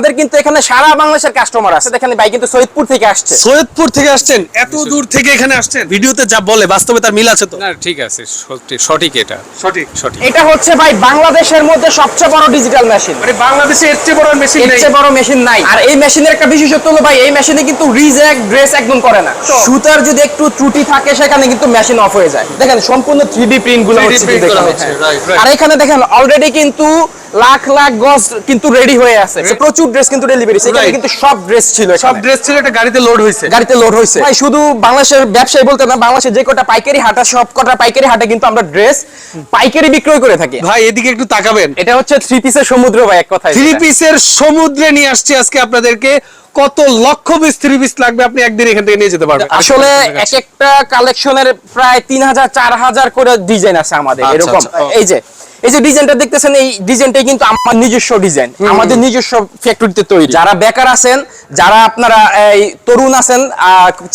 আমাদের কিন্তু এখানে সারা বাংলাদেশের কাস্টমার আছে। দেখেন ভাই কিন্তু সৈয়দপুর থেকে আসছে। সৈয়দপুর থেকে আসছেন? এত দূর থেকে এখানে আসছেন? ভিডিওতে যা বলে বাস্তবে তার মিল আছে তো? না ঠিক আছে সত্যি সঠিক এটা। সঠিক সঠিক। এটা হচ্ছে ভাই বাংলাদেশের মধ্যে সবচেয়ে বড় ডিজিটাল মেশিন মানে বাংলাদেশে এর চেয়ে বড় মেশিন এর নেই। চেয়ে বড় মেশিন নাই। আর এই মেশিনের একটা বিশেষত্ব হলো ভাই এই মেশিনে কিন্তু রিজেক্ট ড্রেস একদম করে না। সুতার যদি একটু ত্রুটি থাকে সেখানে কিন্তু মেশিন অফ হয়ে যায়। দেখেন সম্পূর্ণ থ্রি ডি প্রিন্টগুলো হচ্ছে. আর এখানে দেখেন অলরেডি কিন্তু লাখ লাখ গজ কিন্তু রেডি হয়ে আছে। প্রচুর ড্রেস কিন্তু ডেলিভারি সেখানে কিন্তু সব ড্রেস ছিল সব ড্রেস ছিল এটা গাড়িতে লোড হয়েছে। গাড়িতে লোড হয়েছে। ভাই শুধু বাংলাদেশের ব্যবসায়ী বলতে না বাংলাদেশের যে কটা পাইকারি হাটা সব কটা পাইকারি হাটে কিন্তু আমরা ড্রেস পাইকারি বিক্রয় করে থাকি। ভাই এদিকে একটু তাকাবেন। এটা হচ্ছে থ্রি পিসের সমুদ্র ভাই এক কথায় থ্রি পিসের সমুদ্রে নিয়ে আসছি আজকে আপনাদেরকে। কত লক্ষ পিস থ্রি পিস লাগবে আপনি একদিন এখান থেকে নিয়ে যেতে পারবেন। আসলে এক একটা কালেকশনের প্রায় তিন হাজার চার হাজার করে ডিজাইন আছে আমাদের আচ্ছা, এরকম। আচ্ছা, এই যে এই যে ডিজাইনটা দেখতেছেন এই ডিজাইনটাই কিন্তু আমার নিজস্ব ডিজাইন আমাদের নিজস্ব ফ্যাক্টরিতে তৈরি। যারা বেকার আছেন যারা আপনারা এই তরুণ আছেন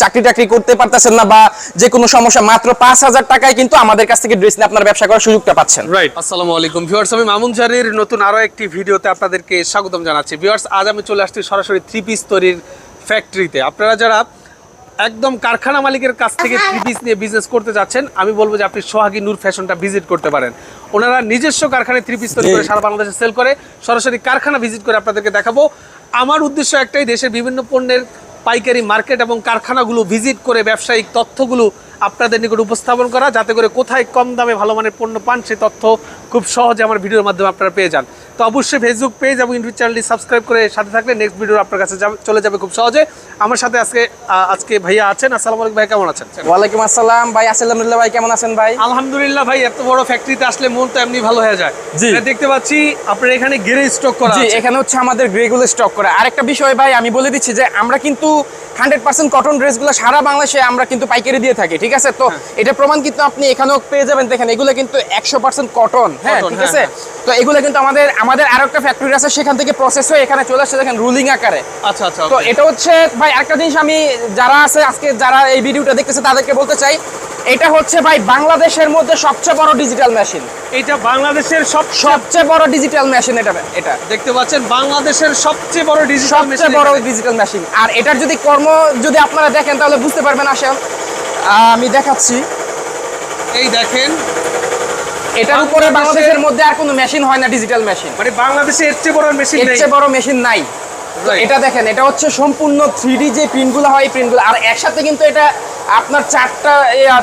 চাকরি টাকরি করতে পারতেছেন না বা যে কোনো সমস্যা মাত্র পাঁচ হাজার টাকায় কিন্তু আমাদের কাছ থেকে ড্রেস নিয়ে আপনারা ব্যবসা করার সুযোগটা পাচ্ছেন। রাইট আসসালামু আলাইকুম। ভিউয়ার্স আমি মামুন জারির নতুন আরও একটি ভিডিওতে আপনাদেরকে স্বাগতম জানাচ্ছি। ভিউয়ার্স আজ আমি চলে আসছি সরাসরি থ্রি পিস তৈরির ফ্যাক্টরিতে আপনারা যারা একদম কারখানা মালিকের কাছ থেকে থ্রি পিস নিয়ে বিজনেস করতে যাচ্ছেন। আমি বলব যে আপনি সোহাগী নূর ফ্যাশনটা ভিজিট করতে পারেন। ওনারা নিজস্ব কারখানায় থ্রি পিস তৈরি করে সারা বাংলাদেশে সেল করে সরাসরি কারখানা ভিজিট করে আপনাদেরকে দেখাবো। আমার উদ্দেশ্য একটাই দেশের বিভিন্ন পণ্যের পাইকারি মার্কেট এবং কারখানাগুলো ভিজিট করে ব্যবসায়িক তথ্যগুলো আপনাদের নিকট উপস্থাপন করা। যাতে করে কোথায় কম দামে ভালো মানের পণ্য পান সেই তথ্য খুব সহজে আমার ভিডিওর মাধ্যমে আপনারা পেয়ে যান। তো অবশ্যই ফেসবুক পেজ এবং ইউটিউব চ্যানেলটি সাবস্ক্রাইব করে সাথে থাকলে নেক্সট ভিডিও আপনার কাছে চলে যাবে খুব সহজে। আমার সাথে আজকে আজকে ভাইয়া আছেন। আসসালামু আলাইকুম ভাই কেমন আছেন? ওয়ালাইকুম আসসালাম। ভাই আসালামুল্লাহ ভাই কেমন আছেন ভাই? আলহামদুলিল্লাহ ভাই এত বড় ফ্যাক্টরিতে আসলে মন তো এমনি ভালো হয়ে যায়। জি। দেখতে পাচ্ছি আপনার এখানে গেরে স্টক করা জি এখানে হচ্ছে আমাদের গ্রেগুলো স্টক করা। আরেকটা বিষয় ভাই আমি বলে দিচ্ছি যে আমরা কিন্তু হান্ড্রেড পার্সেন্ট কটন ড্রেসগুলো সারা বাংলাদেশে আমরা কিন্তু পাইকারি দিয়ে থাকি ঠিক আছে? তো হ্যাঁ। এটা প্রমাণ কিন্তু আপনি এখানেও পেয়ে যাবেন। দেখেন এগুলো কিন্তু একশো পার্সেন্ট কটন হ্যাঁ ঠিক হ্যাঁ, আছে তো এগুলো কিন্তু আমাদের আমাদের আরও একটা ফ্যাক্টরি আছে সেখান থেকে প্রসেস হয়ে এখানে চলে আসছে। দেখেন রুলিং আকারে। আচ্ছা আচ্ছা তো এটা হচ্ছে ভাই আরেকটা জিনিস আমি যারা আছে আজকে যারা এই ভিডিওটা দেখতেছে তাদেরকে বলতে চাই এটা হচ্ছে ভাই বাংলাদেশের মধ্যে সবচেয়ে বড় ডিজিটাল মেশিন এটা বাংলাদেশের সব সবচেয়ে বড় ডিজিটাল মেশিন এটা এটা। দেখতে পাচ্ছেন বাংলাদেশের সবচেয়ে বড় ডিজিটাল সবচেয়ে বড় ডিজিটাল মেশিন আর এটার যদি কর্ম যদি আপনারা দেখেন তাহলে বুঝতে পারবেন আসেন আমি দেখাচ্ছি। এই দেখেন এটার উপরে বাংলাদেশের- মধ্যে আর কোনো মেশিন হয় না ডিজিটাল মেশিন মানে বাংলাদেশে এর চেয়ে বড় মেশিন এর চেয়ে বড় মেশিন নাই। এটা দেখেন এটা হচ্ছে সম্পূর্ণ থ্রি যে প্রিন্টগুলো হয় এই প্রিন্টগুলো আর একসাথে কিন্তু এটা আপনার চারটা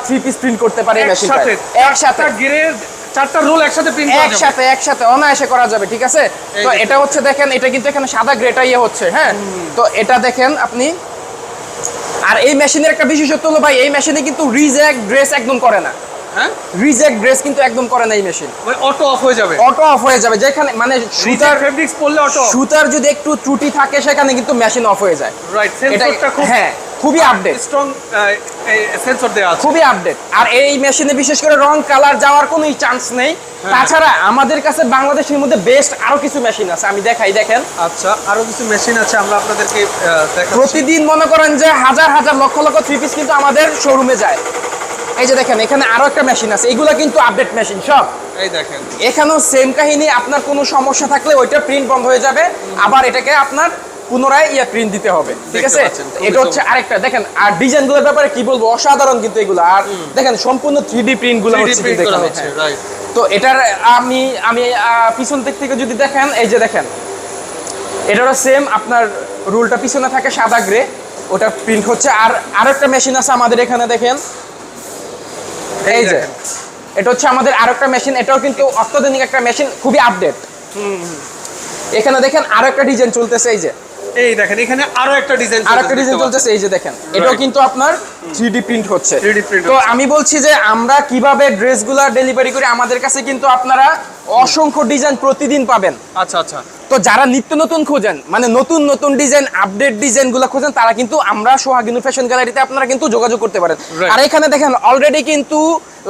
থ্রি পিস প্রিন্ট করতে পারে মেশিনটা একসাথে। একসাথে। চারটা রোল একসাথে প্রিন্ট করা যাবে। একসাথে একসাথে অনায়াসে করা যাবে ঠিক আছে? তো এটা হচ্ছে দেখেন এটা কিন্তু এখানে সাদা গ্রেটা ইয়ে হচ্ছে হ্যাঁ? তো এটা দেখেন আপনি আর এই মেশিনের একটা বিশেষত্ব হলো ভাই এই মেশিনে কিন্তু রিজেক্ট ড্রেস একদম করে না। হ্যাঁ? রিজেক্ট ড্রেস কিন্তু একদম করে না এই মেশিন মানে অটো অফ হয়ে যাবে। অটো অফ হয়ে যাবে যেখানে মানে সুতার ফেব্রিক্স পরলে অটো সুতার যদি একটু ত্রুটি থাকে সেখানে কিন্তু মেশিন অফ হয়ে যায়। রাইট সেন্সরটা খুব হ্যাঁ। খুবই আপডেট স্ট্রং সেন্সর দেওয়া আছে। খুবই আপডেট আর এই মেশিনে বিশেষ করে রং কালার যাওয়ার কোনো চান্স নেই। হ্যাঁ। তাছাড়া আমাদের কাছে বাংলাদেশের মধ্যে বেস্ট আরও কিছু মেশিন আছে। আমি দেখাই দেখেন। আচ্ছা আরও কিছু মেশিন আছে আমরা আপনাদেরকে প্রতিদিন মনে করেন যে হাজার হাজার লক্ষ লক্ষ থ্রি পিস কিন্তু আমাদের শোরুমে যায়। এই যে দেখেন এখানে আরও একটা মেশিন আছে। এগুলো কিন্তু আপডেট মেশিন সব। এই দেখেন। এখানেও সেম কাহিনী আপনার কোনো সমস্যা থাকলে ওইটা প্রিন্ট বন্ধ হয়ে যাবে। আবার এটাকে আপনার পুনরায় ইয়ে প্রিন্ট দিতে হবে ঠিক আছে? এটা হচ্ছে আরেকটা দেখেন আর ডিজাইনগুলোর ব্যাপারে কি বলব? অসাধারণ কিন্তু এগুলো। আর দেখেন সম্পূর্ণ থ্রি ডি প্রিন্টগুলো হচ্ছে হ্যাঁ। তো এটার আমি আমি পিছন দিক থেকে যদি দেখেন এই যে দেখেন এটারও সেম আপনার রুলটা পিছনে থাকে সাদা গ্রে ওটা প্রিন্ট হচ্ছে। আর আরেকটা মেশিন আছে আমাদের এখানে দেখেন। এই যে এটা হচ্ছে আমাদের আরেকটা মেশিন এটাও কিন্তু অত্যাধুনিক একটা মেশিন খুবই আপডেট এখানে দেখেন আরও একটা ডিজাইন চলতেছে এই যে। এই দেখেন এখানে আরও একটা ডিজাইন আর একটা ডিজাইন চলতেছে এই যে দেখেন এটাও কিন্তু আপনার প্রিন্ট হচ্ছে। তো আমি বলছি যে আমরা কীভাবে ড্রেসগুলা ডেলিভারি করি আমাদের কাছে কিন্তু আপনারা অসংখ্য ডিজাইন প্রতিদিন পাবেন। আচ্ছা আচ্ছা। তো যারা নিত্য নতুন খোঁজেন মানে নতুন নতুন ডিজাইন আপডেট ডিজাইনগুলো খোঁজেন তারা কিন্তু আমরা সোহাগিনু ফ্যাশন গ্যালারিতে আপনারা কিন্তু যোগাযোগ করতে পারেন। আর এখানে দেখেন অলরেডি কিন্তু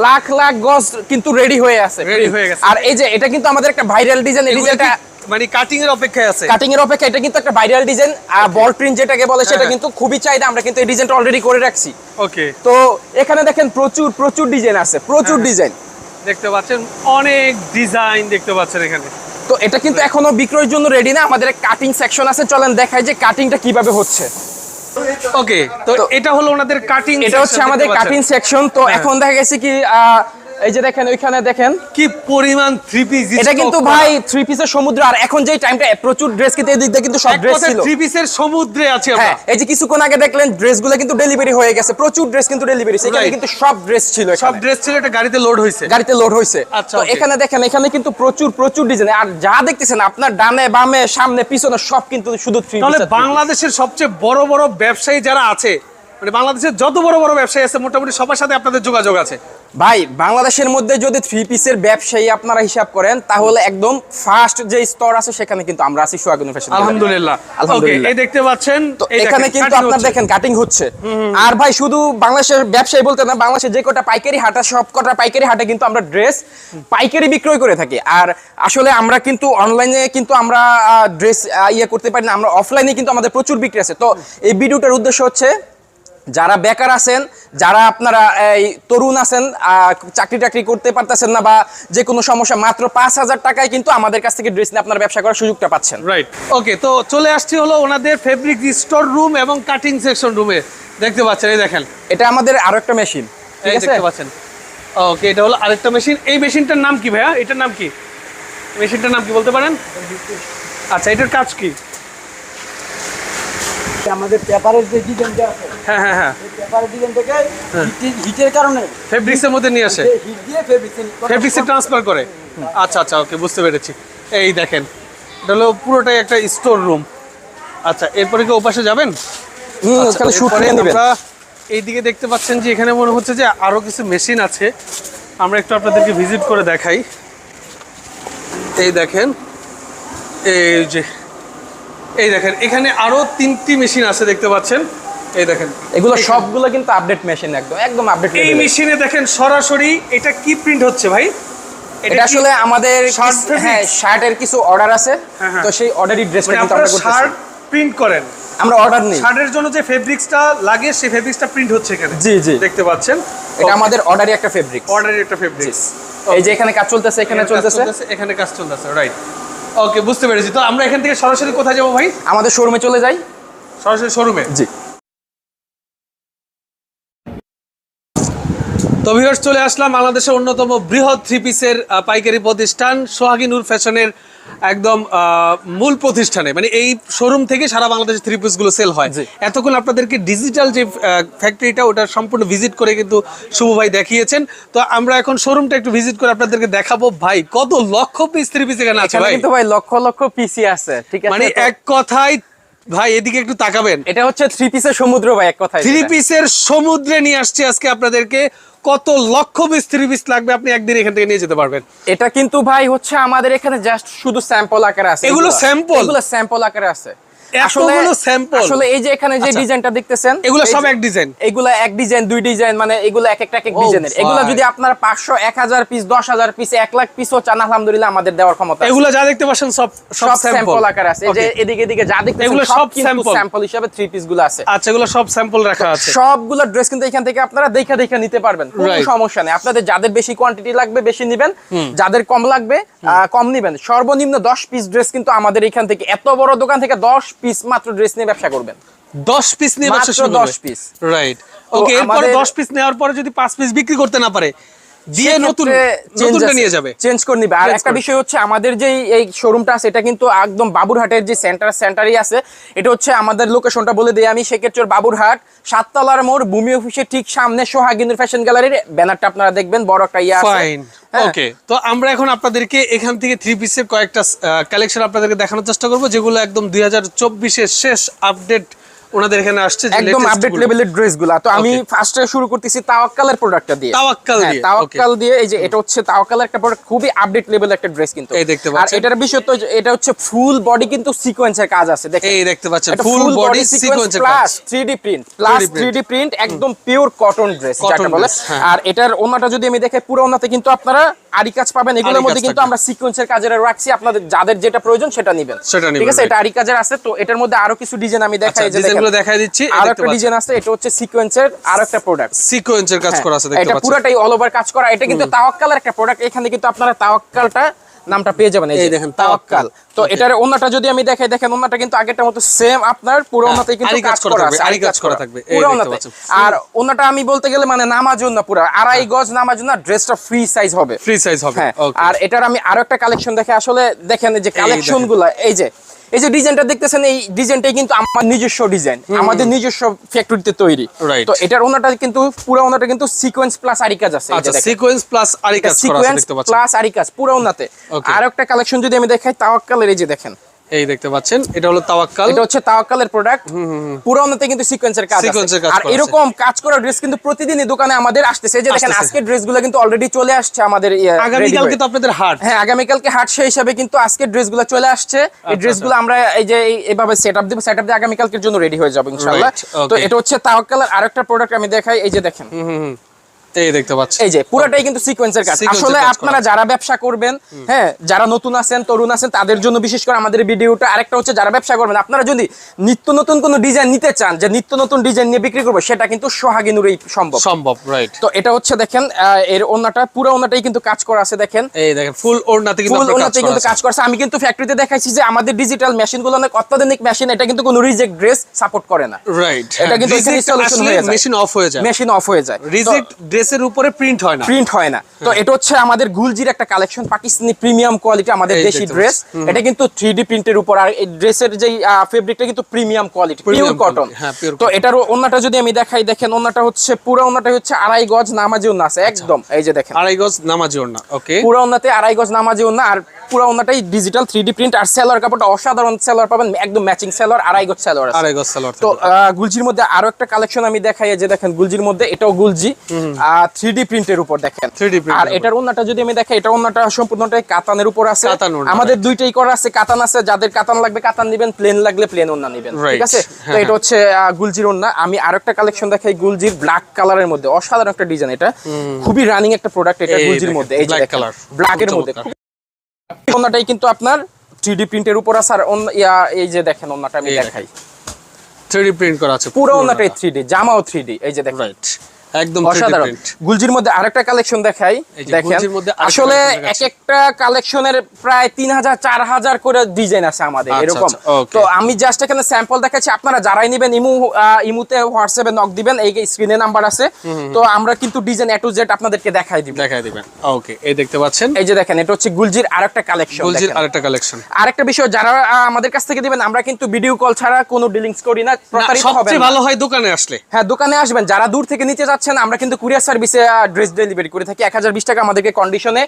লাখ লাখ গজ কিন্তু রেডি হয়ে আছে হয়ে গেছে। আর এই যে এটা কিন্তু আমাদের একটা ভাইরাল ডিজাইন এই ডিজাইনটা মানে কাটিং এর অপেক্ষায় আছে। কাটিং এর অপেক্ষা এটা কিন্তু একটা ভাইরাল ডিজাইন বল প্রিন্ট যেটাকে বলে সেটা হ্যাঁ। কিন্তু খুবই চাহিদা আমরা কিন্তু এই ডিজাইনটা অলরেডি করে রাখছি। ওকে তো এখানে দেখেন প্রচুর প্রচুর ডিজাইন আছে প্রচুর হ্যাঁ। ডিজাইন দেখতে পাচ্ছেন অনেক ডিজাইন দেখতে পাচ্ছেন এখানে। তো এটা কিন্তু এখনও বিক্রয়ের জন্য রেডি না আমাদের কাটিং সেকশন আছে চলেন দেখাই যে কাটিংটা কীভাবে হচ্ছে। ওকে তো তো- এটা হলো ওনাদের কাটিং এটা হচ্ছে আমাদের কাটিং সেকশন তো হ্যাঁ। এখন দেখা গেছে কি আহ, এই যে দেখেন ওইখানে দেখেন। কি পরিমাণ থ্রি পিস এটা কিন্তু ভাই। থ্রি পিসের সমুদ্র আর এখন যেই টাইমটা প্রচুর ড্রেস কিন্তু এদিক দিয়ে কিন্তু সব ড্রেস ছিল। থ্রি পিসের সমুদ্রে আছে আমরা। হ্যাঁ এই যে কিছুক্ষণ আগে দেখলেন ড্রেসগুলো কিন্তু ডেলিভারি হয়ে গেছে প্রচুর ড্রেস কিন্তু ডেলিভারি এখানে কিন্তু সব ড্রেস ছিল সব ড্রেস ছিল এটা গাড়িতে লোড গাড়িতে লোড আচ্ছা, তো এখানে দেখেন এখানে কিন্তু প্রচুর প্রচুর ডিজাইন আর যা দেখতেছেন আপনার ডানে বামে সামনে পিছনে সব কিন্তু শুধু থ্রি তাহলে বাংলাদেশের সবচেয়ে বড় বড় ব্যবসায়ী যারা আছে মানে বাংলাদেশের যত বড় বড় ব্যবসায়ী আছে মোটামুটি সবার সাথে আপনাদের যোগাযোগ আছে। ভাই বাংলাদেশের মধ্যে যদি থ্রি পিসের ব্যবসায়ী আপনারা হিসাব করেন তাহলে একদম ফার্স্ট যে স্তর আছে সেখানে কিন্তু আমরা আছি সোহাগুন ফ্যাশন আলহামদুলিল্লাহ। আলহামদুলিল্লাহ। এই দেখতে পাচ্ছেন এখানে কিন্তু আপনার দেখেন কাটিং হচ্ছে। আর ভাই শুধু বাংলাদেশের ব্যবসায়ী বলতে না বাংলাদেশের যে কটা পাইকারি হাটা সব কটা পাইকারি হাটে কিন্তু আমরা ড্রেস পাইকারি বিক্রয় করে থাকি। আর আসলে আমরা কিন্তু অনলাইনে কিন্তু আমরা ড্রেস ইয়ে করতে পারি না আমরা অফলাইনে কিন্তু আমাদের প্রচুর বিক্রি আছে। তো এই ভিডিওটার উদ্দেশ্য হচ্ছে যারা বেকার আছেন যারা আপনারা এই তরুণ আছেন চাকরি টাকরি করতে পারতেছেন না বা যে কোনো সমস্যা মাত্র পাঁচ হাজার টাকায় কিন্তু আমাদের কাছ থেকে ড্রেস নিয়ে আপনারা ব্যবসা করার সুযোগটা পাচ্ছেন। রাইট ওকে তো চলে আসছি হলো ওনাদের ফেব্রিক স্টোর রুম এবং কাটিং সেকশন রুমে দেখতে পাচ্ছেন এই দেখেন। এটা আমাদের আরও একটা মেশিন ঠিক আছে? দেখতে পাচ্ছেন। ওকে এটা হলো আরেকটা মেশিন এই মেশিনটার নাম কি ভাইয়া? এটার নাম কি? মেশিনটার নাম কি বলতে পারেন? আচ্ছা এটার কাজ কি? আমাদের পেপারের যে ডিজাইনটা আছে হ্যাঁ হ্যাঁ হ্যাঁ। এই পেপারের ডিজাইনটাকে হিটের- হিটের কারণে ফেব্রিক্সের মধ্যে নিয়ে আসে। হিট দিয়ে ফেব্রিক্স ফেব্রিক্সে ট্রান্সফার করে। আচ্ছা আচ্ছা ওকে বুঝতে পেরেছি। এই দেখেন এটা হলো পুরোটাই একটা স্টোর রুম আচ্ছা এরপরে কি ওপাশে যাবেন? আচ্ছা, আমরা এইদিকে দেখতে পাচ্ছেন যে এখানে মনে হচ্ছে যে আরও কিছু মেশিন আছে। আমরা একটু আপনাদেরকে ভিজিট করে দেখাই। এই দেখেন এই যে এই দেখেন এখানে আরও তিনটি মেশিন আছে দেখতে পাচ্ছেন। এই দেখেন। এগুলো সবগুলো কিন্তু আপডেট মেশিন একদম একদম আপডেট এই মেশিনে দেখেন সরাসরি এটা কি প্রিন্ট হচ্ছে ভাই? এটা আসলে আমাদের? হ্যাঁ শার্টের কিছু অর্ডার আছে। হ্যাঁ, হ্যাঁ। তো সেই অর্ডারই মানে কিন্তু আমরা শার্ট প্রিন্ট করেন। আমরা অর্ডার নেই। শার্টের জন্য যে ফেব্রিক্সটা লাগে সেই ফেব্রিক্সটা প্রিন্ট হচ্ছে এখানে। জি, জি। দেখতে পাচ্ছেন? এটা আমাদের অর্ডারই একটা ফেব্রিক অর্ডারের একটা ফেব্রিক্স এই যে এখানে কাজ চলতেছে এখানে চলতেছে। এখানে কাজ চলতেছে রাইট ওকে বুঝতে পেরেছি। তো আমরা এখান থেকে সরাসরি কোথায় যাব ভাই? আমাদের শোরুমে চলে যাই। সরাসরি শোরুমে জি। তো ভিউয়ার্স চলে আসলাম বাংলাদেশের অন্যতম বৃহৎ থ্রি পিসের পাইকারি প্রতিষ্ঠান সোহাগী নূর ফ্যাশনের একদম মূল প্রতিষ্ঠানে। মানে এই শোরুম থেকে সারা বাংলাদেশে থ্রি পিসগুলো সেল হয়। এতক্ষণ আপনাদেরকে ডিজিটাল যে ফ্যাক্টরিটা ওটা সম্পূর্ণ ভিজিট করে কিন্তু শুভ ভাই দেখিয়েছেন। তো আমরা এখন শোরুমটা একটু ভিজিট করে আপনাদেরকে দেখাবো। ভাই কত লক্ষ পিস থ্রি পিস এখানে আছে ভাই? কিন্তু ভাই লক্ষ লক্ষ পিসি আছে ঠিক আছে? মানে এক কথায় ভাই এদিকে একটু তাকাবেন। এটা হচ্ছে থ্রি পিসের সমুদ্র ভাই এক কথায় থ্রি পিসের সমুদ্রে নিয়ে আসছে আজকে আপনাদেরকে। কত লক্ষ পিস থ্রি পিস লাগবে আপনি একদিন এখান থেকে নিয়ে যেতে পারবেন। এটা কিন্তু ভাই হচ্ছে আমাদের এখানে জাস্ট শুধু স্যাম্পল আকারে আছে। এগুলো স্যাম্পল এগুলো স্যাম্পল আকারে আছে। এতগুলো sample? আসলে এই যে এখানে যে আচ্ছা। ডিজাইনটা দেখতেছেন এগুলো সব এক ডিজাইন? এগুলো এক ডিজাইন দুই ডিজাইন মানে এগুলো এক একটা এক এক Oh ডিজাইনের। এগুলো যদি আপনার পাঁচশো এক পিস দশ হাজার পিস এক লাখ পিসও চান আলহামদুলিল্লাহ আমাদের দেওয়ার ক্ষমতা এগুলো যা দেখতে পাচ্ছেন সব সব সব স্যাম্পল স্যাম্পল আকার আছে। যে এদিকে এদিকে যা দেখতেছেন এগুলো সব সব স্যাম্পল হিসাবে থ্রি পিসগুলো আছে। আচ্ছা এগুলো সব স্যাম্পল রাখা আছে। সবগুলো ড্রেস কিন্তু এখান থেকে আপনারা দেখা দেখা নিতে পারবেন। কোনো সমস্যা নেই। আপনাদের যাদের বেশি কোয়ান্টিটি লাগবে বেশি নিবেন। যাদের কম লাগবে কম নিবেন। সর্বনিম্ন দশ পিস ড্রেস কিন্তু আমাদের এখান থেকে এত বড় দোকান থেকে দশ পিস মাত্র ড্রেস নিয়ে ব্যবসা করবেন। 10 পিস নিয়ে ব্যবসা পিস শুরু 10 piece। রাইট ওকে এরপরে দশ 10 পিস নেওয়ার পরে যদি পাঁচ পিস বিক্রি করতে না পারে দিয়ে নতুন নতুনটা নিয়ে যাবে। চেঞ্জ করে নিবে। আর একটা বিষয় হচ্ছে আমাদের যে এই শোরুমটা আছে এটা কিন্তু একদম বাবুরহাটের যে সেন্টার সেন্টারই আছে। এটা হচ্ছে আমাদের লোকেশনটা বলে দিই আমি। শেখেরচর বাবুরহাট সাততলার মোড় ভূমি অফিসের ঠিক সামনে সোহাগিন্দুর ফ্যাশন গ্যালারির ব্যানারটা আপনারা দেখবেন বড় একটা ইয়ে আছে। হ্যাঁ। ওকে তো আমরা এখন আপনাদেরকে এখান থেকে থ্রি পিসের কয়েকটা কালেকশন আপনাদেরকে দেখানোর চেষ্টা করব যেগুলো একদম দুই হাজার চব্বিশের শেষ আপডেট ওনাদের এখানে আসছে একদম আপডেট লেভেলের ড্রেসগুলা তো আমি ফার্স্টে শুরু করতেছি তাওয়াক্কালের প্রোডাক্টটা দিয়ে। তাওয়াক্কাল হ্যাঁ, দিয়ে, তাওয়াক্কাল দিয়ে এই যে এটা হচ্ছে তাওয়াক্কালের একটা প্রোডাক্ট খুবই আপডেট লেভেলের একটা ড্রেস কিন্তু। এই দেখতে আর এটার বিষয় তো এটা হচ্ছে ফুল বডি কিন্তু সিকোয়েন্সের কাজ আছে দেখেন। এই দেখতে পাচ্ছেন ফুল বডি সিকোয়েন্সের plus 3D print plus 3D print একদম পিওর কটন ড্রেস যাকে বলে। হ্যাঁ। আর এটার ওনাটা যদি আমি দেখে পুরো ওনাতে কিন্তু আপনারা আরি কাজ পাবেন এগুলোর মধ্যে কিন্তু। আমরা সিকোয়েন্সের কাজের রাখছি আপনাদের যাদের যেটা প্রয়োজন সেটা নেবেন। ঠিক আছে? এটা আরি কাজের আছে তো এটার মধ্যে আরও কিছু ডিজাইন আমি আচ্ছা দেখাই যে দেখেন। দেখাই দিচ্ছি আর একটা ডিজাইন আছে এটা হচ্ছে সিকোয়েন্সের আর একটা প্রোডাক্ট সিকোয়েন্সের কাজ করা আছে দেখতে পাচ্ছেন। এটা পুরোটাই অল ওভার কাজ করা এটা কিন্তু তাওয়াক্কালের একটা প্রোডাক্ট এখানে কিন্তু আপনারা তাওয়াক্কালটা নামটা পেয়ে যাবেন এই দেখেন, তাওয়াক্কাল। তো এটার ওন্নাটা যদি আমি দেখাই দেখেন ওন্নাটা কিন্তু আগেরটার মতো সেম আপনার পুরো হ্যাঁ, ওন্নাতে কিন্তু কাজ করা আছে আরি কাজ করা থাকবে। এই পুরো দেখতে ওন্নাতে। পাচ্ছেন। আর ওন্নাটা আমি বলতে গেলে মানে নামাজ ওন্না পুরো আড়াই গজ নামাজ ওন্না ড্রেসটা ফ্রি সাইজ হবে। ফ্রি সাইজ হবে হ্যাঁ আর এটার আমি আরও একটা কালেকশন দেখে আসলে দেখেন যে কালেকশনগুলা এই যে এই যে ডিজাইনটা দেখতেছেন এই ডিজাইনটাই কিন্তু আমার নিজস্ব ডিজাইন আমাদের নিজস্ব ফ্যাক্টরিতে তৈরি। তো এটার ওনাটা কিন্তু পুরো ওনাটা কিন্তু সিকোয়েন্স প্লাস আরি কাজ আছে আচ্ছা সিকোয়েন্স প্লাস আরি কাজ সিকোয়েন্স দেখতে পাচ্ছেন। প্লাস আরি কাজ পুরো ওনাতে। আর একটা কালেকশন যদি আমি দেখাই তাওয়াক্কালের এই যে দেখেন। এই দেখতে পাচ্ছেন এটা হলো তাওয়াক্কাল। এটা হচ্ছে তাওয়াক্কালের প্রোডাক্ট পুরো ওনাতে কিন্তু সিকোয়েন্সের কাজ আছে। কাজ আর এরকম কাজ করা ড্রেস কিন্তু প্রতিদিনই দোকানে আমাদের আসতেছে। এই যে দেখেন আজকে ড্রেসগুলো কিন্তু অলরেডি চলে আসছে আমাদের ইয়ে, আগামীকালকে হয়ে। তো আপনাদের হাট। হ্যাঁ আগামীকালকে হাট সেই হিসাবে কিন্তু আজকের ড্রেসগুলো চলে আসছে। আচ্ছা, এই ড্রেসগুলো আমরা এই যে এই- এইভাবে সেটআপ দিব। সেটআপ দিয়ে আগামীকালকের জন্য রেডি হয়ে যাবে ইনশাআল্লাহ। তো এটা হচ্ছে তাওয়াক্কালের আরেকটা প্রোডাক্ট আমি দেখাই। এই যে দেখেন। হুম হুম। এই দেখতে পাচ্ছেন। এই যে পুরোটাই কিন্তু সিকোয়েন্সের কাজ। আসলে আপনারা যারা ব্যবসা করবেন হ্যাঁ যারা নতুন আছেন তরুণ আছেন তাদের জন্য বিশেষ করে আমাদের ভিডিওটা আরেকটা হচ্ছে যারা ব্যবসা করবেন আপনারা যদি নিত্য নতুন কোনো ডিজাইন নিতে চান যে নিত্য নতুন ডিজাইন নিয়ে বিক্রি করব সেটা কিন্তু সোহাগিনুরেই সম্ভব। সম্ভব রাইট তো এটা হচ্ছে দেখেন এর ওন্নাটা পুরো ওন্নাটাই কিন্তু কাজ করা আছে দেখেন। এই দেখেন ফুল ওড়নাতে কিন্তু ফুল কাজ করা আছে। আমি কিন্তু ফ্যাক্টরিতে দেখাইছি যে আমাদের ডিজিটাল মেশিনগুলো অনেক অত্যাধুনিক মেশিন এটা কিন্তু কোনো রিজেক্ট ড্রেস সাপোর্ট করে না। রাইট এটা কিন্তু হয়ে যায়। মেশিন অফ হয়ে যায়। মেশিন অফ হয়ে যায়। রিজেক্ট ড্রেসের উপরে প্রিন্ট হয় না। প্রিন্ট হয় না। তো এটা হচ্ছে আমাদের গুলজির একটা কালেকশন পাকিস্তানি প্রিমিয়াম কোয়ালিটি আমাদের দেশি ড্রেস এটা কিন্তু থ্রি ডি প্রিন্টের উপর। আর এই ড্রেসের যে ফেব্রিকটা কিন্তু প্রিমিয়াম কোয়ালিটি পিওর কটন তো এটার ওন্নাটা যদি আমি দেখাই দেখেন ওন্নাটা হচ্ছে পুরো ওন্নাটা হচ্ছে আড়াই গজ নামাজি ওন্না আছে একদম। এই যে দেখেন। আড়াই গজ নামাজি না ওকে পুরো ওন্নাতে আড়াই গজ নামাজি ওন্না আর পুরো ওন্নাটাই ডিজিটাল থ্রি ডি প্রিন্ট আর সেলার কাপড়টা অসাধারণ সেলার পাবেন একদম ম্যাচিং সেলার আড়াই গজ সেলার আড়াই গজ সালোয়ার তো গুলজির মধ্যে আরও একটা কালেকশন আমি দেখাই যে দেখেন গুলজির মধ্যে এটাও গুলজি। আর থ্রি ডি প্রিন্টের উপর দেখেন। 3D print আর এর এটার ওন্নাটা যদি আমি দেখাই এটা ওন্নাটা সম্পূর্ণটাই কাতানের উপর আছে। আমাদের দুইটাই করা আছে কাতান আছে যাদের কাতান লাগবে কাতান নিবেন প্লেন লাগলে প্লেন ওন্না নিবেন। ঠিক আছে? তো হ্যাঁ, এটা হচ্ছে আহ, গুলজির ওন্না আমি আরও একটা কালেকশন দেখাই গুলজির ব্ল্যাক কালারের মধ্যে। অসাধারণ একটা ডিজাইন এটা। খুবই রানিং একটা প্রোডাক্ট এটা গুলজির মধ্যে। এই যে black দেখেন color। ব্ল্যাকের মধ্যে। ওন্নাটাই কিন্তু আপনার থ্রি ডি প্রিন্টের উপর আছে আর ইয়া, এই যে দেখেন অন্যটা আমি দেখাই। থ্রি দেখাই 3D প্রিন্ট করা আছে পুরো অন্যটাই থ্রি ডি জামাও থ্রি ডি এই যে দেখেন। রাইট একদম অসাধারণ। গুলজির মধ্যে আরেকটা কালেকশন দেখাই দেখেন। আসলে এক একটা কালেকশনের প্রায় তিন হাজার চার হাজার করে ডিজাইন আছে আমাদের আচ্ছা, এরকম। আচ্ছা, তো আমি জাস্ট এখানে স্যাম্পল দেখাচ্ছি আপনারা যারাই নেবেন ইমু ইমুতে হোয়াটসঅ্যাপে নক দিবেন এই স্ক্রিনে নাম্বার আছে। তো আমরা কিন্তু ডিজাইন এ টু জেড আপনাদেরকে দেখাই দিব। দেখাই দিবেন। ওকে এই দেখতে পাচ্ছেন? এই যে দেখেন এটা হচ্ছে গুলজির আরেকটা কালেকশন গুলজির আরেকটা কালেকশন আরেকটা বিষয় যারা আমাদের কাছ থেকে দিবেন আমরা কিন্তু ভিডিও কল ছাড়া কোনো ডিলিংস করি না প্রতারিত হবে সবচেয়ে ভালো হয় দোকানে আসলে। হ্যাঁ দোকানে আসবেন যারা দূর থেকে নিতে যাচ্ছেন আমরা কিন্তু কুরিয়ার সার্ভিসে ড্রেস ডেলিভারি করে থাকি। এক হাজার বিশ টাকা আমাদেরকে কন্ডিশনে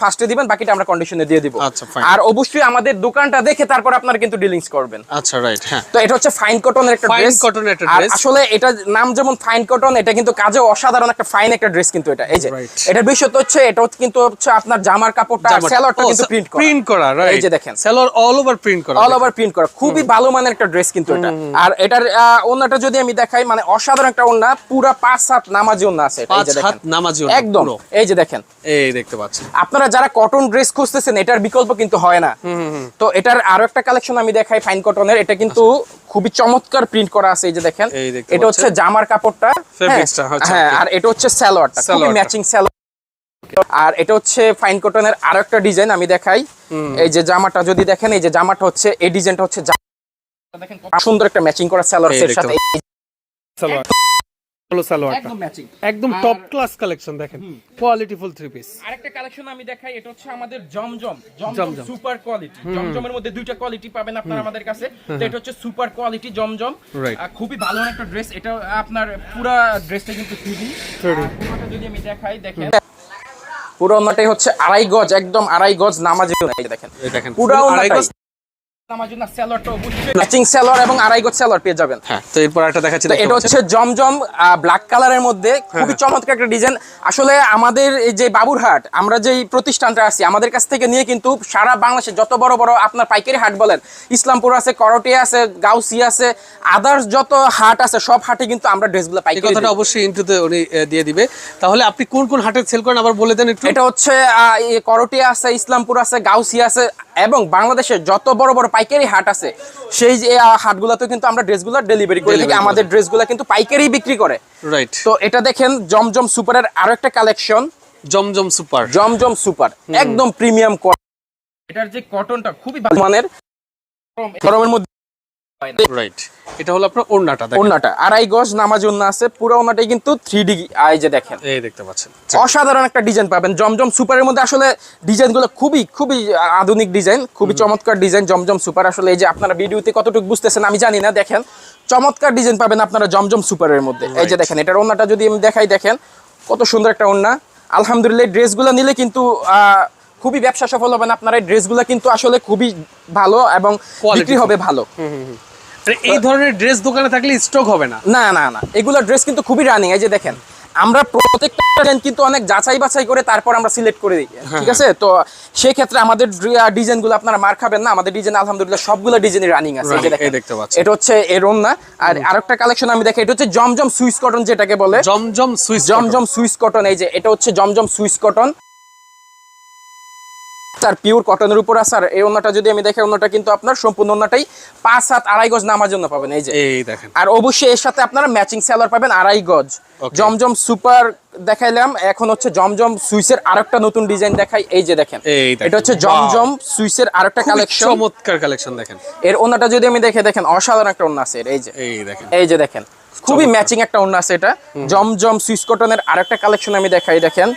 ফার্স্টে দিবেন বাকিটা আমরা কন্ডিশনে দিয়ে দিব। আচ্ছা, আর অবশ্যই আমাদের দোকানটা দেখে তারপর আপনারা কিন্তু ডিলিংস করবেন। আচ্ছা রাইট হ্যাঁ। তো এটা হচ্ছে ফাইন কটনের একটা ড্রেস এর একটা dress। আসলে এটা নাম যেমন ফাইন কটন এটা কিন্তু কাজে অসাধারণ একটা ফাইন একটা ড্রেস কিন্তু এটা। এই যে Right. এটার বিষয় তো হচ্ছে এটা কিন্তু হচ্ছে আপনার জামার কাপড়টা সেলরটা কিন্তু প্রিন্ট করা। প্রিন্ট করা রাইট এই যে দেখেন। সেলর অল ওভার প্রিন্ট করা অল ওভার প্রিন্ট করা। খুবই ভালো মানের একটা ড্রেস কিন্তু এটা। আর এটার আহ, ওড়নাটা যদি আমি দেখাই মানে অসাধারণ একটা ওড়না পুরা পাঁচ হাত নামাজি ওড়না আছে পাঁচ হাত নামাজি একদম এই যে দেখেন। এই দেখতে পাচ্ছেন আপনারা যারা কটন ড্রেস খুঁজতেছেন এটার বিকল্প কিন্তু হয় না। তো এটার আরও একটা কালেকশন আমি দেখাই ফাইন কটনের এটা কিন্তু খুবই চমৎকার প্রিন্ট করা আছে এই যে দেখেন। এটা হচ্ছে জামার কাপড়টা হ্যাঁ, হচ্ছে হ্যাঁ okay. আর এটা হচ্ছে সালোয়ারটা খুবই ম্যাচিং সালোয়ার। আর এটা হচ্ছে ফাইন কটনের আরও একটা ডিজাইন আমি দেখাই। এই যে জামাটা যদি দেখেন এই যে জামাটা হচ্ছে এই ডিজাইনটা হচ্ছে জামা- দেখেন কত সুন্দর একটা ম্যাচিং করা এর দেখতে সাথে। হলো সালোয়ারটা। একদম ম্যাচিং একদম টপ ক্লাস কালেকশন দেখেন। কোয়ালিটিফুল থ্রি পিস আরেকটা কালেকশন আমি দেখাই এটা হচ্ছে আমাদের জমজম। জমজম। সুপার কোয়ালিটি জমজমের মধ্যে দুইটা কোয়ালিটি পাবেন আপনারা আমাদের কাছে। তো এটা হচ্ছে সুপার কোয়ালিটি জমজম. খুবই ভালো একটা ড্রেস এটা আপনার পুরো ড্রেসটা কিন্তু 3D 3D পুরোটা যদি আমি দেখাই দেখেন। পুরো ওনাটাই হচ্ছে আড়াই গজ একদম আড়াই গজ নামাজ দেখেন। পুরো ম্যাচিং সেলর এবং আড়াই সেলর পেয়ে যাবেন। হ্যাঁ তো এরপর একটা দেখাচ্ছি এটা হচ্ছে জমজম ব্ল্যাক কালারের মধ্যে হ্যাঁ, খুবই চমৎকার একটা ডিজাইন আসলে আমাদের এই যে বাবুরহাট আমরা যেই প্রতিষ্ঠানটা আছি আমাদের কাছ থেকে নিয়ে কিন্তু সারা বাংলাদেশে যত বড় বড় আপনার পাইকারি হাট বলেন ইসলামপুর আছে করটি আছে গাউসি আছে আদার্স যত হাট আছে সব হাটে কিন্তু আমরা ড্রেসগুলো পাইকারি কথাটা অবশ্যই ইন্টুতে উনি দিয়ে দিবে। তাহলে আপনি কোন কোন হাটে সেল করেন? আবার বলে দেন একটু। এটা হচ্ছে করটি আছে ইসলামপুর আছে গাউসি আছে এবং বাংলাদেশের যত বড় বড় পাইকারি হাট আছে সেই যে হাটগুলোতে কিন্তু আমরা ড্রেসগুলো ডেলিভারি করে থাকি। আমাদের ড্রেসগুলো কিন্তু পাইকারি বিক্রি করে। রাইট তো এটা দেখেন জমজম সুপারের আরও একটা কালেকশন জমজম সুপার। জমজম সুপার। একদম প্রিমিয়াম এটার যে কটনটা খুবই ভালো মানের। গরমের মধ্যে রাইট এটা হলো আপনার ওড়নাটা দেখেন। আড়াই গজ নামাজ ওন্না আছে পুরো ওন্নাটাই কিন্তু থ্রি ডি আই যে দেখেন। এই দেখতে পাচ্ছেন। অসাধারণ একটা ডিজাইন পাবেন। জমজম সুপারের মধ্যে আসলে ডিজাইনগুলো খুবই খুবই আধুনিক ডিজাইন খুবই চমৎকার ডিজাইন জমজম সুপার আসলে এই যে আপনারা ভিডিওতে কতটুকু বুঝতেছেন আমি জানি না দেখেন। চমৎকার ডিজাইন পাবেন আপনারা জমজম সুপারের মধ্যে। এই যে দেখেন এটার ওন্নাটা যদি আমি দেখাই দেখেন। কত সুন্দর একটা ওন্না আলহামদুলিল্লাহ ড্রেসগুলো নিলে কিন্তু আহ, খুবই ব্যবসা সফল হবেন আপনার এই ড্রেসগুলো কিন্তু আসলে খুবই ভালো এবং বিক্রি হবে ভালো। এই ধরনের ড্রেস দোকানে থাকলে স্টক হবে না। না না না। এগুলো ড্রেস কিন্তু খুবই রানিং এই যে দেখেন আমরা প্রত্যেকটা ডিজাইন কিন্তু অনেক যাচাই বাছাই করে তারপর আমরা সিলেক্ট করে দিই ঠিক আছে? তো সেই ক্ষেত্রে আমাদের ডিজাইনগুলো আপনারা মার খাবেন না আমাদের ডিজাইন আলহামদুলিল্লাহ সবগুলো ডিজাইনই রানিং আছে। দেখতে পাচ্ছেন। এটা হচ্ছে এরোন না আর আরেকটা কালেকশন আমি দেখি এটা হচ্ছে জমজম সুইস কটন যেটাকে বলে। জমজম সুইচ জমজম সুইস কটন এই যে এটা হচ্ছে জমজম সুইস কটন তার পিওর কটনের উপর আছে। আর এই ওনাটা যদি আমি দেখি ওনাটা কিন্তু আপনার সম্পূর্ণ ওনাটাই পাঁচ সাত আড়াই গজ নামার জন্য পাবেন এই যে। এই দেখেন। আর অবশ্যই এর সাথে আপনারা ম্যাচিং সেলার পাবেন আড়াই গজ। জমজম সুপার দেখাইলাম এখন হচ্ছে জমজম সুইসের আরেকটা নতুন ডিজাইন দেখাই এই যে দেখেন। এটা হচ্ছে জমজম সুইসের আরেকটা কালেকশন চমৎকার কালেকশন দেখেন। এর ওনাটা যদি আমি দেখে দেখেন অসাধারণ একটা ওনা আছে এর, এই যে। এই দেখেন। এই যে দেখেন খুবই ম্যাচিং একটা ওনা আছে এটা। জমজম সুইস কটনের আরেকটা কালেকশন আমি দেখাই দেখেন।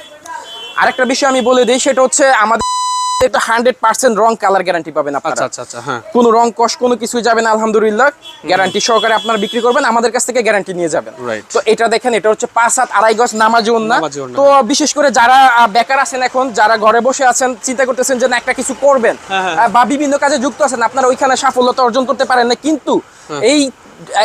আরেকটা বিষয় আমি বলে দিই সেটা হচ্ছে আমাদের এটা হান্ড্রেড পার্সেন্ট রং কালার গ্যারান্টি পাবেন আচ্ছা আপনারা। আচ্ছা আচ্ছা হ্যাঁ। কোনো রং কষ কোনো কিছুই যাবে না আলহামদুলিল্লাহ। গ্যারান্টি সহকারে আপনারা বিক্রি করবেন আমাদের কাছ থেকে গ্যারান্টি নিয়ে যাবেন। তো এটা দেখেন এটা হচ্ছে পাঁচ সাত আড়াই গজ নামাজি ওন্না নামাজি ওড়না। তো বিশেষ করে যারা বেকার আছেন এখন যারা ঘরে বসে আছেন চিন্তা করতেছেন যে না একটা কিছু করবেন হ্যাঁ, হ্যাঁ। বা বিভিন্ন কাজে যুক্ত আছেন আপনারা ওইখানে সাফল্যতা অর্জন করতে পারেন না কিন্তু এই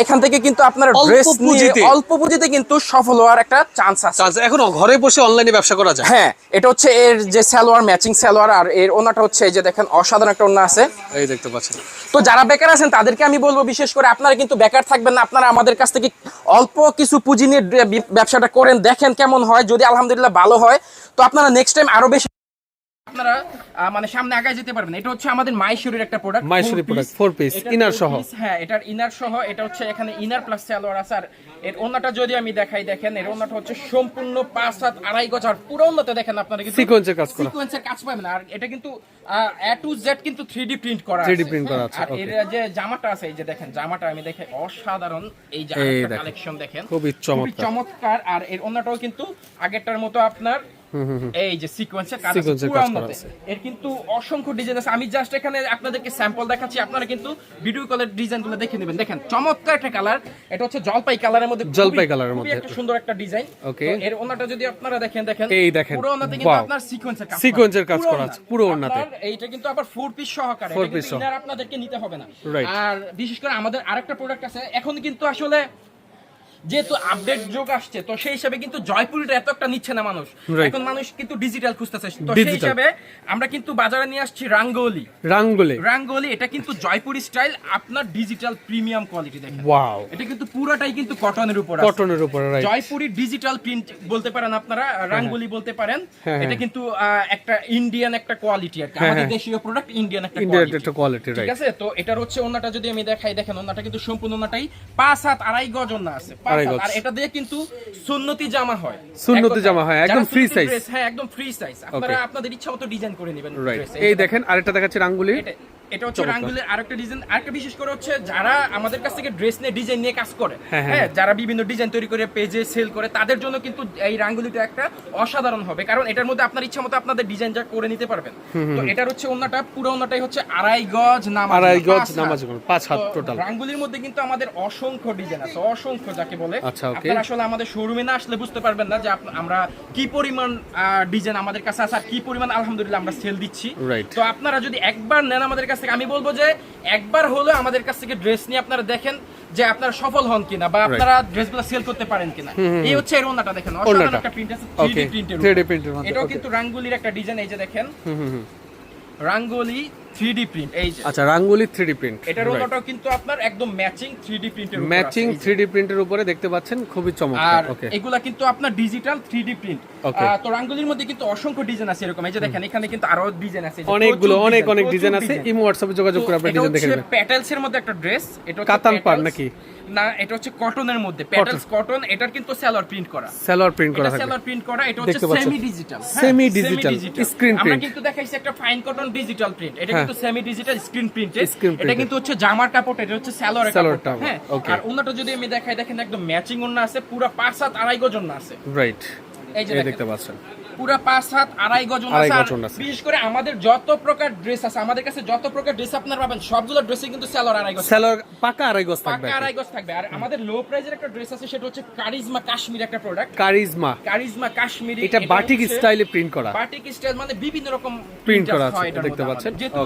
এখান থেকে কিন্তু আপনার। ড্রেস নিয়ে অল্প পুঁজিতে কিন্তু সফল হওয়ার একটা চান্স আছে। এখনও ঘরে বসে অনলাইনে ব্যবসা করা যায়। হ্যাঁ এটা হচ্ছে এর যে সালোয়ার ম্যাচিং সালোয়ার আর এর ওনাটা হচ্ছে এই যে দেখেন অসাধারণ একটা ওনা আছে। এই দেখতে পাচ্ছেন। তো যারা বেকার আছেন তাদেরকে আমি বলব বিশেষ করে আপনারা কিন্তু বেকার থাকবেন না আপনারা আমাদের কাছ থেকে অল্প কিছু পুঁজি নিয়ে ব্যবসাটা করেন দেখেন কেমন হয় যদি আলহামদুলিল্লাহ ভালো হয় তো আপনারা নেক্সট টাইম আরও বেশি আপনারা মানে সামনে আগায় যেতে পারবেন এটা হচ্ছে আমাদের মাইশুরির একটা product মাইশুরি product four piece inner সহ। হ্যাঁ এটার ইনার সহ এটা হচ্ছে এখানে ইনার প্লাস সালোয়ার আছে আর এর ওন্নাটা যদি আমি দেখাই দেখেন এর ওন্নাটা হচ্ছে সম্পূর্ণ পাঁচ সাত আড়াই গজ আর পুরো দেখেন আপনারা কিন্তু Sequence-এর কাজ করা। সিকোয়েন্সের কাজ পাবেন আর এটা কিন্তু এ টু জেড কিন্তু 3D প্রিন্ট করা 3D আছে, print করা হ্যাঁ? আছে, আর এর যে জামাটা আছে এই যে দেখেন জামাটা আমি দেখে অসাধারণ এই দেখেন। কালেকশন দেখেন খুবই চমৎকার। চমৎকার আর এর অন্যটাও কিন্তু আগেরটার মতো আপনার এই যে সিকোয়েন্সের কাজ আছে। এর কিন্তু অসংখ্য ডিজাইন আছে আমি জাস্ট এখানে আপনাদেরকে স্যাম্পল দেখাচ্ছি আপনারা কিন্তু ভিডিও কলের ডিজাইনগুলো দেখে নেবেন দেখেন চমৎকার একটা কালার এটা হচ্ছে জলপাই কালারের মধ্যে জলপাই কালারের মধ্যে। একটা সুন্দর একটা ডিজাইন। ওকে। এর ওনাটা যদি আপনারা দেখেন দেখেন। এই দেখেন। পুরো ওনাতে কিন্তু আপনার সিকোয়েন্সের কাজ Sequence-এর কাজ করা আছে, পুরো ওনাতে এইটা কিন্তু আবার ফোর পিস সহকারে। ফোর এটা কিন্তু আপনাদেরকে নিতে হবে না। আর বিশেষ করে আমাদের আরেকটা প্রোডাক্ট আছে। এখন কিন্তু আসলে যেহেতু আপডেট যুগ আসছে তো সেই হিসাবে কিন্তু জয়পুরিটা এত একটা নিচ্ছে না মানুষ। এখন মানুষ কিন্তু ডিজিটাল খুঁজতেছে। তো সেই হিসাবে আমরা কিন্তু বাজারে নিয়ে আসছি রাঙ্গোলি। রাঙ্গুলে। রাঙ্গোলি এটা কিন্তু জয়পুরি স্টাইল আপনার ডিজিটাল প্রিমিয়াম কোয়ালিটি দেখেন। ওয়াও এটা কিন্তু পুরোটাই কিন্তু কটনের উপর আছে। কটনের উপরে রাইট জয়পুরি ডিজিটাল প্রিন্ট বলতে পারেন আপনারা রাঙ্গুলি বলতে পারেন। হ্যাঁ, এটা হ্যাঁ। কিন্তু একটা ইন্ডিয়ান একটা কোয়ালিটি আর হ্যাঁ, আমাদের হ্যাঁ। দেশীয় প্রোডাক্ট ইন্ডিয়ান একটা কোয়ালিটি ঠিক আছে? তো এটার হচ্ছে ওন্নাটা যদি আমি দেখাই দেখেন ওন্নাটা কিন্তু সম্পূর্ণ ওন্নাটাই পাঁচ হাত আড়াই গজ ওন্না আছে। আড়াই গজ। আর এটা দিয়ে কিন্তু সুন্নতি জামা হয়। সুন্নতি এক জামা হয়, একদম ফ্রি dress, হ্যাঁ একদম ফ্রি সাইজ আপনারা আপনাদের ইচ্ছা মতো ডিজাইন করে নেবেন এই দেখেন আরেকটা দেখাচ্ছে রাঙ্গুলি এটা- হচ্ছে রাঙ্গুলের আরেকটা ডিজাইন আরেকটা বিশেষ করে হচ্ছে যারা আমাদের কাছ থেকে ড্রেস নিয়ে ডিজাইন নিয়ে কাজ করে হ্যাঁ, হ্যাঁ। হ্যাঁ যারা বিভিন্ন ডিজাইন তৈরি করে পেজে সেল করে তাদের জন্য কিন্তু এই রাঙ্গুলিটা একটা অসাধারণ হবে। কারণ এটার মধ্যে আপনার ইচ্ছা মতো আপনাদের ডিজাইন যা করে নিতে পারবেন। তো এটার হচ্ছে পুরো হচ্ছে আড়াই গজ নামাজ আড়াই গজ নামাজ পাঁচ হাত total। রাঙ্গুলির মধ্যে কিন্তু আমাদের অসংখ্য ডিজাইন আছে অসংখ্য যাকে বলে। আচ্ছা, আপনারা আসলে আমাদের শোরুমে না আসলে বুঝতে পারবেন না যে আমরা কি পরিমাণ ডিজাইন আমাদের কাছে আছে আর কি পরিমাণ আলহামদুলিল্লাহ আমরা সেল দিচ্ছি। তো আপনারা যদি একবার নেন আমাদের কাছ থেকে আমি বলব যে একবার হলো আমাদের কাছ থেকে ড্রেস নিয়ে আপনারা দেখেন যে আপনারা সফল হন কিনা বা আপনারা ড্রেসগুলো সেল করতে পারেন কিনা। এই হচ্ছে এর ওনাটা দেখেন। অসাধারণ একটা প্রিন্ট আছে 3D প্রিন্টের 3D print এর মধ্যে, এটাও কিন্তু রাঙ্গুলির একটা ডিজাইন এই যে দেখেন। Rangoli 3D print. এই যে। আচ্ছা রাঙ্গুলি থ্রি প্রিন্ট। এটার অন্যটাও কিন্তু আপনার একদম ম্যাচিং 3D প্রিন্টের ম্যাচিং থ্রি প্রিন্টের উপরে দেখতে পাচ্ছেন খুবই আর চমৎকার ওকে এগুলা কিন্তু আপনার ডিজিটাল 3D প্রিন্ট. তো রাঙ্গুলির মধ্যে কিন্তু অসংখ্য ডিজাইন আছে এরকম। এই যে দেখেন এখানে কিন্তু আরও ডিজাইন আছে। অনেকগুলো অনেক অনেক ডিজাইন আছে। ইমো হোয়াটসঅ্যাপে যোগাযোগ করে আপনি ডিজাইন দেখে নেবেন। প্যাটেলস এর মধ্যে একটা ড্রেস এটা কাতান পার নাকি? না এটা হচ্ছে কটনের মধ্যে। প্যাটেলস কটন এটার কিন্তু সেলর প্রিন্ট করা। সালোয়ার প্রিন্ট করা সেলর প্রিন্ট করা এটা হচ্ছে দেখতে পাচ্ছেন। সেমি ডিজিটাল digital, screen আমরা কিন্তু দেখাইছি একটা ফাইন কটন ডিজিটাল প্রিন্ট এটা হ্যাঁ। কিন্তু সেমি ডিজিটাল স্ক্রিন প্রিন্ট এটা কিন্তু হচ্ছে জামার কাপড় এটা হচ্ছে সেলর কাপড় হ্যাঁ। আর অন্যটা যদি আমি দেখাই দেখেন একদম ম্যাচিং ওন্না আছে পুরো পাঁচ সাত আড়াই গজ ওন্না আছে। রাইট এই যে দেখতে পাচ্ছেন। পুরো পাঁচ হাত আড়াই গজ। বিশেষ করে আমাদের যত প্রকার ড্রেস আছে আমাদের কাছে যত প্রকার ড্রেস আপনারা পাবেন সবগুলো ড্রেসে কিন্তু আড়াই গজ পাকা আড়াই গজ থাকবে পাকা আড়াই গজ থাকবে। আর আমাদের লো প্রাইজের একটা ড্রেস আছে সেটা হচ্ছে কারিজমা কাশ্মীর একটা প্রোডাক্ট কারিজমা কারিজমা কাশ্মীরি এটা বাটিক স্টাইলে প্রিন্ট করা। বাটিক স্টাইল মানে বিভিন্ন রকম প্রিন্ট করা আছে, দেখতে পাচ্ছেন। যেহেতু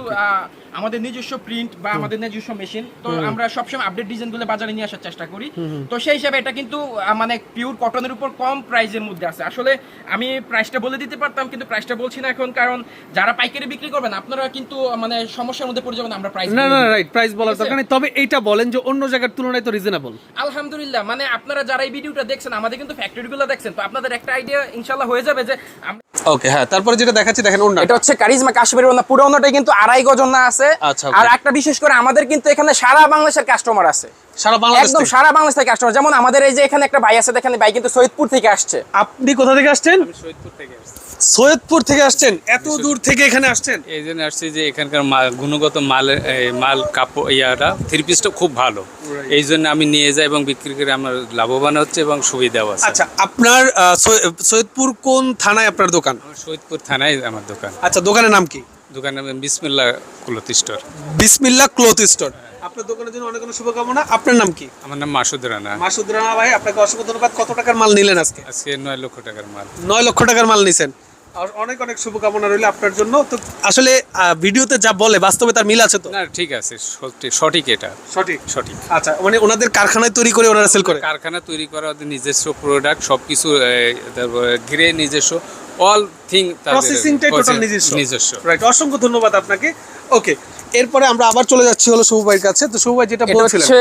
আমাদের নিজস্ব প্রিন্ট বা আমাদের নিজস্ব মেশিন তো আমরা সবসময় আপডেট ডিজাইনগুলো বাজারে নিয়ে আসার চেষ্টা করি। তো সেই হিসাবে এটা কিন্তু মানে পিওর কটনের উপর কম প্রাইসের মধ্যে আছে। আসলে আমি প্রাইসটা বলে দিতে পারতাম কিন্তু প্রাইসটা বলছি না এখন কারণ যারা পাইকারি বিক্রি করবেন আপনারা কিন্তু মানে সমস্যার মধ্যে পড়ে যাবেন আমরা প্রাইস না না রাইট প্রাইস বলার দরকার নেই। তবে এইটা বলেন যে অন্য জায়গার তুলনায় তো রিজনেবল আলহামদুলিল্লাহ মানে আপনারা যারা এই ভিডিওটা দেখছেন আমাদের কিন্তু ফ্যাক্টরি গুলো দেখছেন তো আপনাদের একটা আইডিয়া ইনশাল্লাহ হয়ে যাবে যে ওকে হ্যাঁ তারপরে যেটা দেখাচ্ছি দেখেন অন্য এটা হচ্ছে কারিজমা কাশ্মীরের ওনা পুরো ওনাটাই কিন্তু আড়াই গজ ওনা আছে। আচ্ছা, okay. আর একটা বিশেষ করে আমাদের কিন্তু এখানে সারা বাংলাদেশের কাস্টমার আছে। সারা বাংলাদেশ একদম সারা বাংলাদেশ থেকে কাস্টমার যেমন আমাদের এই যে এখানে একটা ভাই আছে দেখেন ভাই কিন্তু সৈয়দপুর থেকে আসছে। আপনি কোথা থেকে আসছেন? সৈয়দপুর থেকে সৈয়দপুর থেকে আসছেন? এত দূর থেকে এখানে আসছেন? এই জন্য আসছি যে এখানকার গুণগত মাল মাল কাপড় ইয়াটা থ্রি পিসটা খুব ভালো। এই জন্য আমি নিয়ে যাই এবং বিক্রি করে আমার লাভবান হচ্ছে এবং সুবিধাও আছে। আচ্ছা আপনার সৈয়দপুর কোন থানায় আপনার দোকান? আমার সৈয়দপুর থানায় আমার দোকান। আচ্ছা দোকানের নাম কি? দোকানের নাম বিসমিল্লা ক্লথ স্টোর। বিসমিল্লা ক্লথ স্টোর। আপনার দোকানের জন্য অনেক অনেক শুভকামনা। আপনার নাম কি? আমার নাম মাসুদ রানা। মাসুদ রানা ভাই আপনাকে অসংখ্য ধন্যবাদ। কত টাকার মাল নিলেন আজকে? আজকে নয় লক্ষ টাকার মাল। নয় লক্ষ টাকার মাল নিছেন। আর অনেক অনেক শুভকামনা রইল আপনার জন্য। তো আসলে ভিডিওতে যা বলে বাস্তবে তার মিল আছে তো? না ঠিক আছে সত্যি সঠিক এটা। সঠিক? সঠিক। আচ্ছা মানে ওনাদের কারখানায় তৈরি করে ওনারা সেল করে? কারখানা তৈরি করা ওদের নিজস্ব প্রোডাক্ট সব কিছু তারপরে ঘিরে নিজস্ব অল থিং প্রসেসিংটাই টোটাল নিজস্ব। নিজস্ব। রাইট অসংখ্য ধন্যবাদ আপনাকে। ওকে এরপরে আমরা আবার চলে যাচ্ছি হলো শুভ ভাইয়ের কাছে। তো শুভ ভাই যেটা বলেছিলেন। হচ্ছে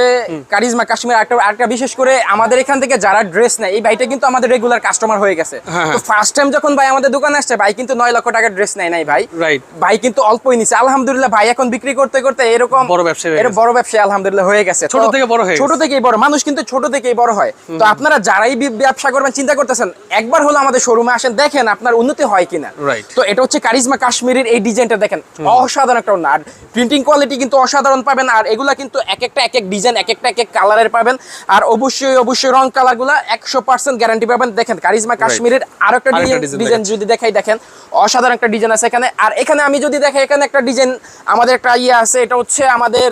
কারিজমা কাশ্মীর একটা একটা বিশেষ করে আমাদের এখান থেকে যারা ড্রেস নেয় এই ভাইটা কিন্তু আমাদের রেগুলার কাস্টমার হয়ে গেছে। হ্যাঁ, তো ফার্স্ট টাইম যখন ভাই আমাদের দোকানে আসছে ভাই কিন্তু নয় লক্ষ টাকার ড্রেস নেয় নাই ভাই। রাইট ভাই কিন্তু অল্পই নিছে। আলহামদুলিল্লাহ ভাই এখন বিক্রি করতে করতে এরকম বড় ব্যবসায়ী হয়ে এর বড় ব্যবসায়ী আলহামদুলিল্লাহ হয়ে গেছে। ছোট থেকে বড় হয়ে ছোট থেকেই বড় মানুষ কিন্তু ছোট থেকেই বড় হয়। তো আপনারা যারাই ব্যবসা করবেন চিন্তা করতেছেন একবার হলো আমাদের শোরুমে আসেন দেখেন আপনার উন্নতি হয় কিনা। Right. তো এটা হচ্ছে কারিজমা কাশ্মীরের এই ডিজাইনটা দেখেন অসাধারণ একটা ওড়না। প্রিন্টিং কোয়ালিটি কিন্তু অসাধারণ পাবেন আর এগুলা কিন্তু এক একটা এক এক ডিজাইন এক একটা এক এক কালারের পাবেন। আর অবশ্যই অবশ্যই রং কালারগুলা একশো পার্সেন্ট গ্যারান্টি পাবেন। দেখেন কারিজমা কাশ্মীরের আর একটা ডিজাইন ডিজাইন যদি দেখাই দেখেন অসাধারণ একটা ডিজাইন আছে এখানে। আর এখানে আমি যদি দেখাই এখানে একটা ডিজাইন আমাদের একটা ইয়ে আছে এটা হচ্ছে আমাদের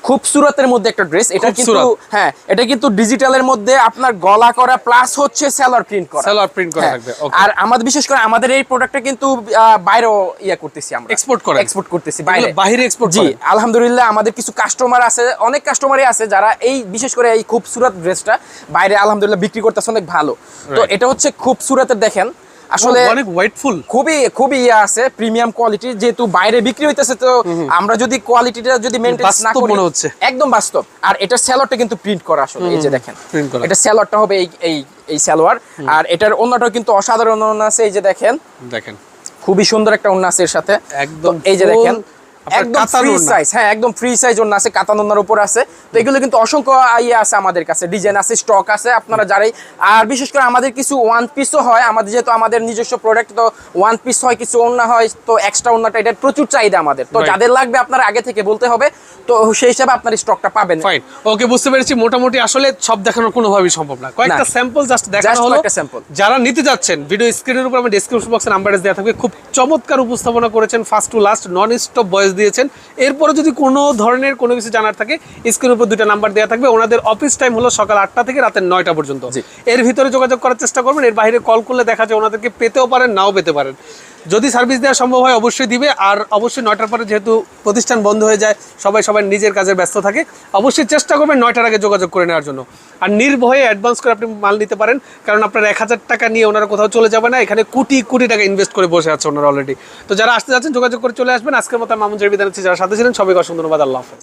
আহ, খুব সুরতের মধ্যে একটা ড্রেস এটা কিন্তু হ্যাঁ এটা কিন্তু ডিজিটালের মধ্যে আপনার গলা করা প্লাস হচ্ছে সেলার প্রিন্ট করা। Salwar print করা হ্যাঁ। থাকবে. আর আমাদের বিশেষ করে আমাদের এই প্রোডাক্টটা কিন্তু বাইরেও ইয়া করতেছি আমরা। এক্সপোর্ট করেন? এক্সপোর্ট করতেছি বাইরে। বাইরে এক্সপোর্ট জি আলহামদুলিল্লাহ আমাদের কিছু কাস্টমার আছে অনেক কাস্টমারই আছে যারা এই বিশেষ করে এই খুবসুরত ড্রেসটা বাইরে আলহামদুলিল্লাহ বিক্রি করতেছে অনেক ভালো। তো এটা হচ্ছে খুবসুরতের দেখেন আসলে অনেক খুবই খুবই ইয়ে আছে প্রিমিয়াম কোয়ালিটি যেহেতু বাইরে বিক্রি হইতেছে তো আমরা যদি কোয়ালিটিটা যদি না করি মনে হচ্ছে। একদম বাস্তব। আর এটা স্যালোয়ারটা কিন্তু প্রিন্ট করা আসলে এই যে দেখেন। এটা স্যালোয়ারটা হবে এই এই এই স্যালোয়ার আর এটার অন্যটাও কিন্তু অসাধারণ আছে এই যে দেখেন। দেখেন। খুবই সুন্দর একটা এর সাথে। একদম এই যে দেখেন। একদম ফ্রি সাইজ হ্যাঁ একদম ফ্রি সাইজ ওড়না আছে কাতান উপর আছে। তো এগুলো কিন্তু অসংখ্য ইয়ে আছে আমাদের কাছে ডিজাইন আছে স্টক আছে আপনারা যারাই আর বিশেষ করে আমাদের কিছু ওয়ান পিসও হয় আমাদের যেহেতু আমাদের নিজস্ব প্রোডাক্ট তো ওয়ান পিস হয় কিছু হয় তো এক্সট্রা এটার প্রচুর চাহিদা আমাদের। তো যাদের লাগবে আপনারা আগে থেকে বলতে হবে তো সেই হিসাবে আপনার স্টকটা পাবেন। ফাইন ওকে বুঝতে পেরেছি। মোটামুটি আসলে সব দেখানো কোনোভাবেই সম্ভব না। কয়েকটা স্যাম্পল জাস্ট দেখানো হলো। যারা নিতে যাচ্ছেন ভিডিও স্ক্রিনের উপর আমি ডেসক্রিপশন বক্সে নাম্বার দেওয়া থাকবে। খুব চমৎকার উপস্থাপনা করেছেন first to last non stop voice দিয়েছেন। এরপরে যদি কোনো ধরনের কোনো কিছু জানার থাকে স্ক্রিনের উপর দুইটা নাম্বার দেওয়া থাকবে। ওনাদের অফিস টাইম হলো সকাল আটটা থেকে রাতের নয়টা পর্যন্ত। এর ভিতরে যোগাযোগ করার চেষ্টা করবেন। এর বাইরে কল করলে দেখা যায় ওনাদেরকে পেতেও পারেন নাও পেতে পারেন। যদি সার্ভিস দেওয়া সম্ভব হয় অবশ্যই দিবে। আর অবশ্যই নয়টার পরে যেহেতু প্রতিষ্ঠান বন্ধ হয়ে যায় সবাই সবাই নিজের কাজে ব্যস্ত থাকে অবশ্যই চেষ্টা করবেন নয়টার আগে যোগাযোগ করে নেওয়ার জন্য। আর নির্ভয়ে অ্যাডভান্স করে আপনি মাল নিতে পারেন কারণ আপনার এক হাজার টাকা নিয়ে ওনারা কোথাও চলে যাবে না। এখানে কোটি কোটি টাকা ইনভেস্ট করে বসে আছে ওনারা অলরেডি তো যারা আসতে যাচ্ছেন যোগাযোগ করে চলে আসবেন। আজকের মতো মামুন জের বিধান যারা সাথে ছিলেন সবাইকে অসংখ্য ধন্যবাদ। আল্লাহ হাফেজ।